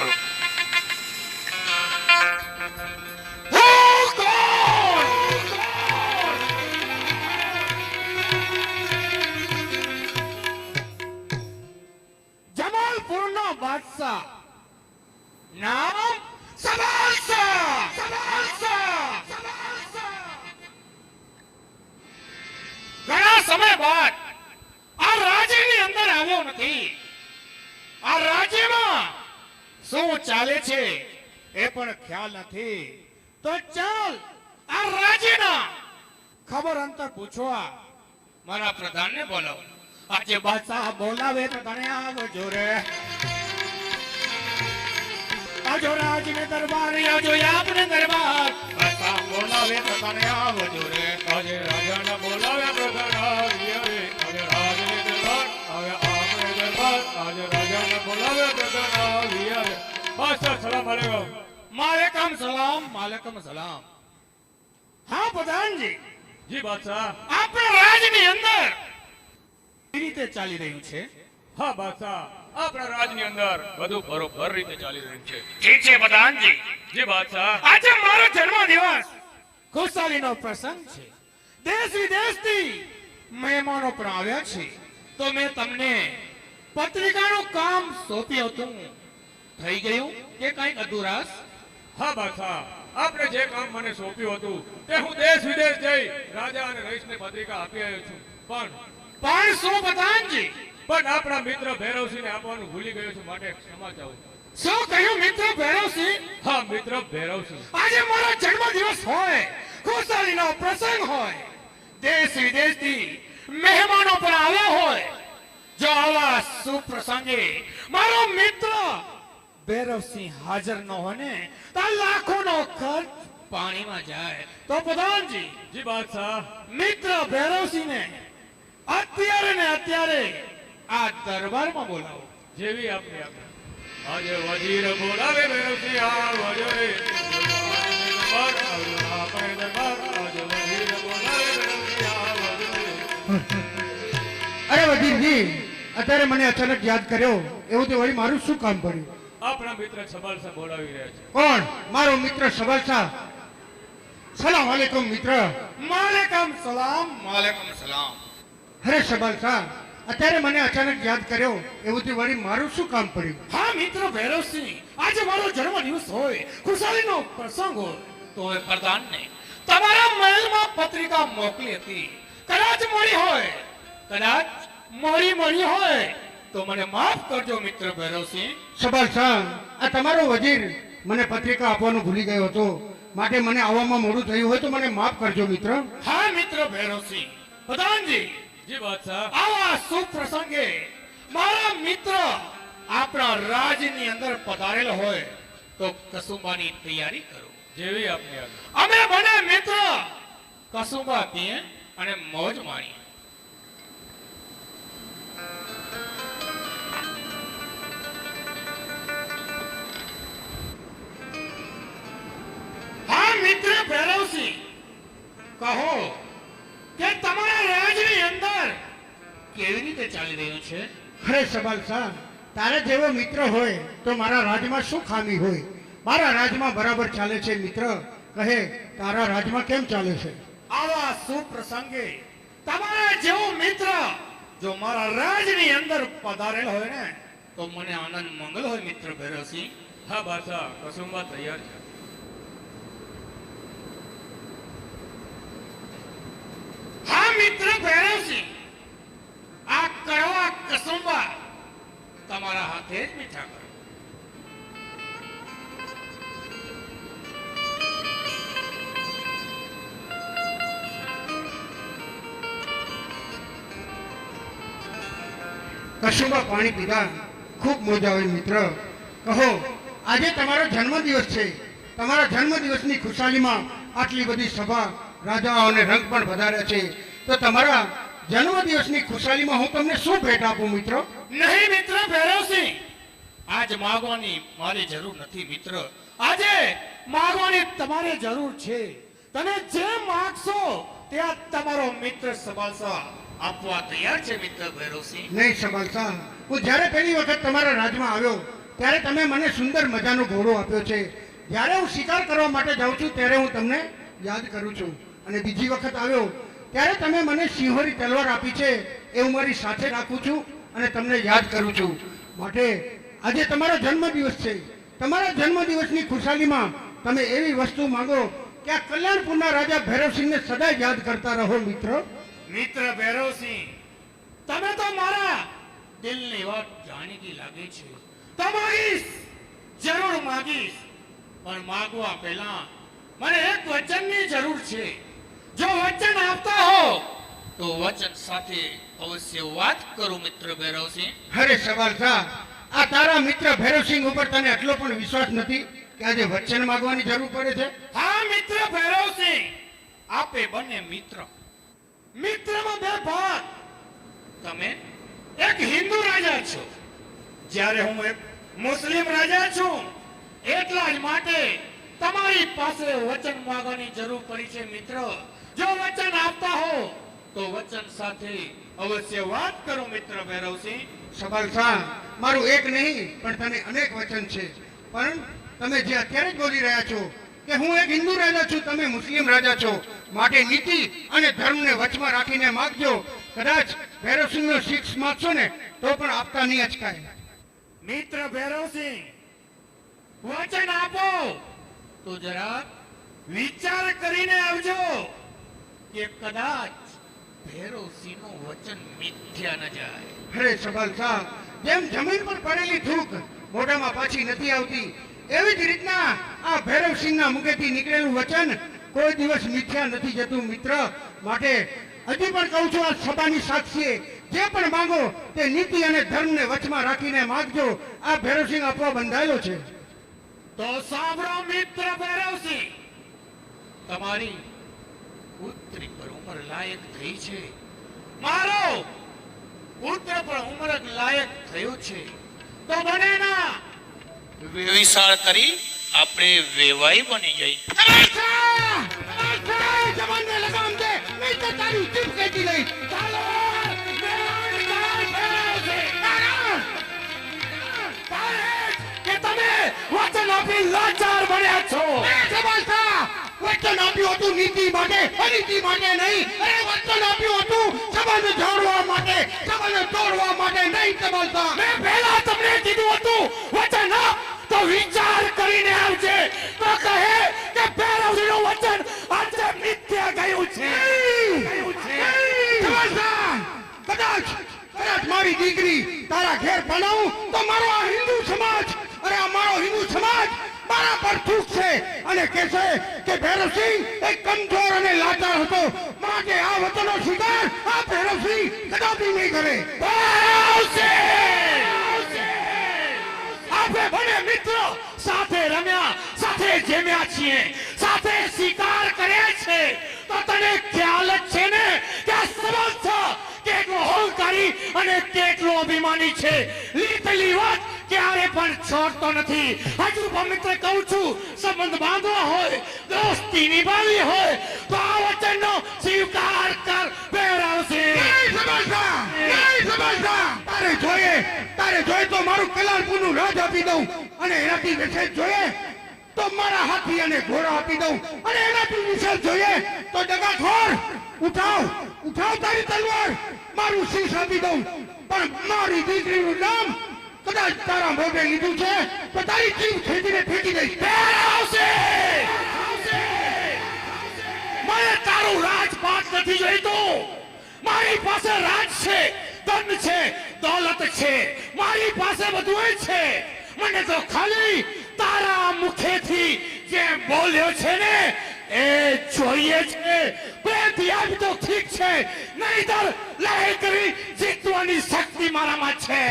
કરો જમાલપુરનો બાદશાહ નામ સબાલશાહ સબાલશાહ સબાલશાહ ઘણા સમય બાદ આ રાજ્યની અંદર આવ્યો નથી આ રાજ્યમાં શું ચાલે છે એ પણ ખ્યાલ નથી તો ચાલ આ રાજીના ખબર અંતર પૂછવા મારા પ્રધાનને બોલાવો આજે બાદશાહ બોલાવે તો તને આવજો રે આજો રાજને દરબાર આજો આપને દરબાર બાદશાહ બોલાવે તો તને આવજો રે આજે રાજાને બોલાવે પ્રધાન. આજે રાજને દરબાર આવે માલેકમ સલામ માલેકમ સલામ. હા પ્રધાનજી. જી બાદશાહ. આપણા રાજની અંદર કેવી રીતે ચાલી રહ્યું છે? હા બાદશાહ. આપણા રાજની અંદર બધું બરોબર રીતે ચાલી રહ્યું છે. ઠીક છે પ્રધાનજી. જી બાદશાહ. આજે મારો જન્મદિવસ. ખુશાલીનો પ્રસંગ છે. દેશ વિદેશથી મહેમાનો પણ આવ્યા છે. તો મેં તમને પત્રિકાનું કામ સોંપ્યું હતું. થઈ ગયું કે કંઈક અધુરાસ હા બાદશાહ. આપણે જે કામ મને સોંપ્યું હતું તે હું દેશ વિદેશ જઈ રાજા અને રહીશને પત્રિકા આપી આવ્યો છું. પણ પણ શું પ્રધાનજી? પણ આપણા મિત્ર ભૈરવસિંહને આપવાનું ભૂલી ગયો છું માટે ક્ષમા ચાહું શું કહ્યું મિત્ર ભૈરવસિંહ? હા મિત્ર ભૈરવસિંહ. આજે મારો જન્મદિવસ હોય ખુશાલીનો પ્રસંગ હોય. દેશ વિદેશથી મહેમાનો પણ આવ્યા હોય જો આવા શુભ મારો મિત્ર ભૈરવસિંહ હાજર ન હોય ને તો લાખોનો ખર્ચ પાણીમાં જાય તો પ્રધાનજી જી બાદશાહ મિત્ર ભૈરવસિંહને અત્યારે ને અત્યારે આ દરબારમાં બોલાવો જેવી આપની આપણે આજે વજીર બોલાવે ભૈરવસિંહ આવજો રે. આપણે દરબાર આવજો. વજીર બોલાવે ભૈરવસિંહ આવજો રે. અરે વજીરજી અત્યારે મને અચાનક યાદ કર્યો એવું તે વળી મારું શું કામ પડ્યું? આપણા મિત્ર છબાલસા બોલાવી રહ્યા છે. કોણ? મારો મિત્ર સવાલ શાહ. સલામ વાલેકુમ મિત્ર. માલેકમ સલામ. માલેકમ સલામ. અરે સવાલ શાહ અત્યારે મને અચાનક યાદ કર્યો એવું તે વળી મારું શું કામ પડ્યું? હા મિત્ર ભૈરવસિંહ આજે મારો જન્મ દિવસ હોય ખુશાલીનો પ્રસંગ હોય. તો એ પ્રધાનને તમારા મહેલમાં પત્રિકા મોકલી હતી. કદાચ મળી હોય. કદાચ મોડી મળી હોય. તો મને માફ કરજો મિત્ર ભૈરવસિંહ સવાલ શાહ આ તમારો વજીર મને પત્રિકા આપવાનું ભૂલી ગયો હતો. માટે મને આવવામાં મોડું થયું હોય તો મને માફ કરજો મિત્ર. હા મિત્ર ભૈરવસિંહ પ્રધાનજી જી બાદશાહ આવા શુભ પ્રસંગે મારા મિત્ર આપણા રાજની અંદર પધારેલ હોય તો કસુંબાની તૈયારી કરો. જેવી આપની અમે બને મિત્ર કસુંબા પીએ અને મોજ માણીએ. કહો કે તમારા રાજની અંદર કેવી રીતે ચાલી રહ્યું છે? અરે સવાલ શાહ તારે જેવો મિત્ર હોય તો મારા રાજમાં શું ખામી હોય? મારા રાજમાં બરાબર ચાલે છે મિત્ર. કહે તારા રાજમાં કેમ ચાલે છે? આવા સુપ્રસંગે તમારા જેવો મિત્ર જો મારા રાજની અંદર પધારેલ હોય ને તો મને આનંદ મંગલ હોય મિત્ર ભૈરવસિંહ. હા બાદશાહ કસુંબા તૈયાર છે હા મિત્ર ભૈરવસિંહ આ કડવા કસુંબા તમારા મીઠા પાણી પીધા ખૂબ મોજા આવી મિત્ર. કહો, આજે તમારો જન્મદિવસ છે. તમારા જન્મદિવસની ખુશાલીમાં આટલી બધી સભા રાજાઓ અને રંગ પણ વધાર્યા છે. તો તમારા જન્મદિવસની ખુશાલીમાં હું તમને શું ભેટ આપું મિત્ર? નહીં મિત્ર ભૈરવસિંહ આજ માગવાની મારી જરૂર નથી મિત્ર. આજે માગવાની તમારે જરૂર છે. તમે જે માગશો ત્યાં તમારો મિત્ર સબાલસા આપવા તૈયાર છે મિત્ર ભૈરવસિંહ. નહીં સવાલ. હું જ્યારે પહેલી વખત તમારા રાજમાં આવ્યો, ત્યારે તમે મને સુંદર મજાનો ઘોડો આપ્યો છે. જ્યારે હું શિકાર કરવા માટે જાઉં છું, ત્યારે હું તમને યાદ કરું છું. અને બીજી વખત આવ્યો, ત્યારે તમે મને સિંહોરી તલવાર આપી છે, એ હું મારી સાથે રાખું છું અને તમને યાદ કરું છું. માટે આજે તમારો જન્મદિવસ છે. તમારા જન્મદિવસની ખુશાલીમાં તમે એવી વસ્તુ માંગો કે આ કલ્યાણપુરના રાજા ભૈરવસિંહને સદાય યાદ કરતા રહો મિત્ર. મિત્ર ભૈરવસિંહ તમે તો મારા દિલની વાત જાણીતી લાગે છે. તમારીશ જરૂર માગીશ. પણ માગવા પહેલા મને એક વચનની જરૂર છે. જો વચન આપતા હો તો વચન સાથે અવશ્ય વાત કરું મિત્ર ભૈરવસિંહ. અરે સવાલ થા આ તારા મિત્ર ભૈરવસિંહ ઉપર તને એટલો પણ વિશ્વાસ નથી કે આજે વચન માંગવાની જરૂર પડે છે? હા, મિત્ર ભૈરવસિંહ આપે બંને મિત્ર. મિત્રમાં બે ભાગ. તમે એક હિન્દુ રાજા છો. જ્યારે હું એક મુસ્લિમ રાજા છું, એટલા જ માટે તમારી પાસે વચન માંગવાની જરૂર પડી છે, મિત્ર. જો વચન આપતા હો તો વચન સાથે અવશ્ય વાત કરો મિત્ર ભૈરવસિંહ. સવાલ શાહ મારું એક નહીં પણ તને અનેક વચન છે. પણ તમે જે અત્યારે જ બોલી રહ્યા છો કે હું એક હિન્દુ રાજા છું તમે મુસ્લિમ રાજા છો માટે નીતિ અને ધર્મને વચમાં રાખીને માગજો. કદાચ ભૈરવસિંહનો શિક્ષ માગશો ને તો પણ આપતા નહીં અચકાય મિત્ર ભૈરવસિંહ વચન આપો. તો જરા વિચાર કરીને આવજો કે કદાચ ભૈરવસિંહનું વચન મિથ્યા ન જાય. અરે સવાલ થા જેમ જમીન પર પડેલી થૂક મોઢામાં પાછી નથી આવતી એવી જ રીતના આ ભૈરવસિંહના મુખેથી નીકળેલું વચન કોઈ દિવસ મિથ્યા નથી જતું. મિત્ર માટે હજી પણ કહું છું આ સભાની સાક્ષીએ જે પણ માંગો તે નીતિ અને ધર્મને વચમાં રાખીને માગજો. આ ભૈરવસિંહ આપવા બંધાયેલો છે. તો સાંભળો મિત્ર ભૈરવસિંહ તમારી પુત્રી પર ઉંમર લાયક થઈ છે. મારો પુત્ર પણ ઉંમર લાયક થયો છે. તો બને ના. વિશાળ કરી આપણે વેવાઈ બની જઈ જવાનને લગામ દે. નહીં તો તારી જીભ લઈ ચાલો કે તમે વચન આપી લાચાર બન્યા છો. સભાસા વચન આપ્યું હતું નીતિ માટે, અનીતિ માટે નહીં. અરે, વચન આપ્યું હતું સભાને જાળવા માટે સભાને તોડવા માટે નહીં સભાસા મેં પહેલા તમને કીધું હતું, વચન તો વિચાર કરીને આવજે. તો કહે કે ભૈરવજીનું વચન આજે મિથ્યા ગયું છે. કદાચ કદાચ મારી દીકરી તારા ઘેર બનાવું તો મારો આ હિન્દુ સમાજ, અરે આ મારો હિન્દુ સમાજ મારા પર થૂકશે અને કહેશે કે ભૈરવસિંહ એક કમજોર અને લાચાર હતો. માટે આ વચનો સ્વીકાર, આ ભૈરવસિંહ કદાપી નહીં કરે. આપણે બંને મિત્રો સાથે રમ્યા, સાથે જેમ્યા છીએ, સાથે શિકાર કર્યા છે. તો તને ખ્યાલ જ છે ને કે આ સમર્થ કેટલો અહંકારી અને કેટલો અભિમાની છે. લીધેલી વાત ક્યારે પણ છોડતો નથી. હજુ મિત્ર કહું છું, સંબંધ બાંધવો હોય, દોસ્તી નિભાવી હોય, તો આ વચનનો સ્વીકાર કર સમજતા તારે જોઈએ તારે જોઈએ તો મારું કલાલપુરનું રાજ આપી દઉં અને એનાથી વિશે જોઈએ તો મારા હાથી અને ઘોડા આપી દઉં અને એનાથી વિશે જોઈએ તો ડગાખોર, ઉઠાવ ઉઠાવ તારી તલવાર, મારું શીશ આપી દઉં. પણ મારી દીકરીનું નામ કદાચ તારા મોઢે લીધું છે તો તારી જીવ ખેંચીને ફેંકી દઈશ. મને તારું રાજપાટ નથી જોઈતો. મારી પાસે રાજ છે, ધન છે, દોલત છે. મારી પાસે બધું છે. મને તો ખાલી તારા મુખેથી જે બોલ્યો છે ને, એ જોઈએ છે. પ્રેમથી આપ તો ઠીક છે. નહીતર લડાઈ કરી જીતવાની શક્તિ મારામાં છે!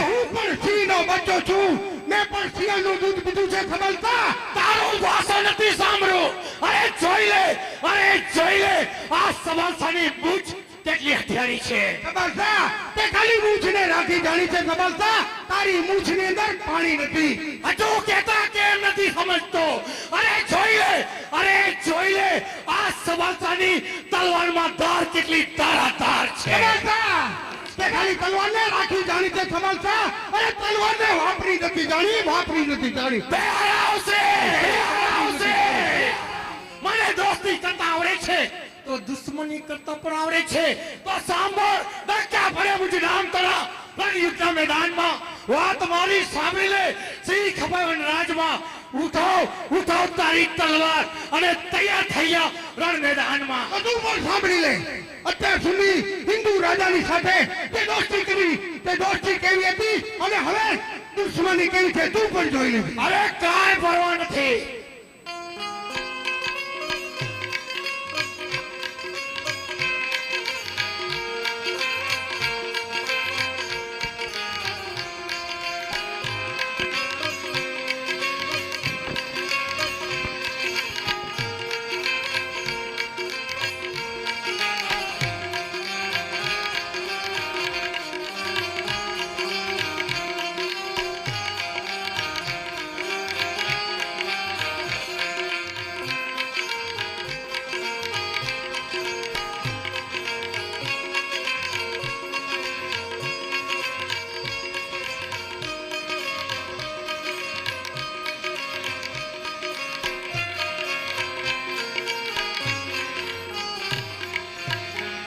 હું પણ સિંહનો બચ્ચો છું. મેં પણ સિંહનું દૂધ પીધું છે ખબરતા તારું ભાષા નથી સાંભળ્યું. અરે જોઈ લે, અરે જોઈ લે. આ સમાસાની બુજ કેટલી હથિયારી છે. ખબરતા તે ખાલી મૂછને રાખી જાણી છે ખબરતા તારી મૂછની અંદર પાણી નથી. હજુ કહેતા કેમ નથી સમજતો. અરે જોઈ લે અરે જોઈ લે આ સમાસાની તલવારમાં ધાર કેટલી તારાધાર છે. ખબરતા તે ખાલી તલવારને રાખી જાણી છે સવાલ અરે તલવારને વાપરી નથી જાણી વાપરી નથી જાણી. બે આવશે બે આવશે. મને દોસ્તી કરતા આવડે છે. તો દુશ્મની કરતા પણ આવડે છે. તો સાંભળ ધક્કા ભરે મુझे નામ તરા રણ યુદ્ધના મેદાનમાં વાત મારી સામે લે સિંહ ખપાવન રાજમાં ઉઠાવ ઉઠાવ તારી તલવાર અને તૈયાર થઈ જા રણ મેદાનમાં. બધું પણ સાંભળી લે. અત્યાર સુધી હિન્દુ રાજાની સાથે તે દોસ્તી કરી તે દોસ્તી કેવી હતી? અને હવે દુશ્મની કેવી છે તું પણ જોઈ લે. અરે કાંઈ ભરવા નથી.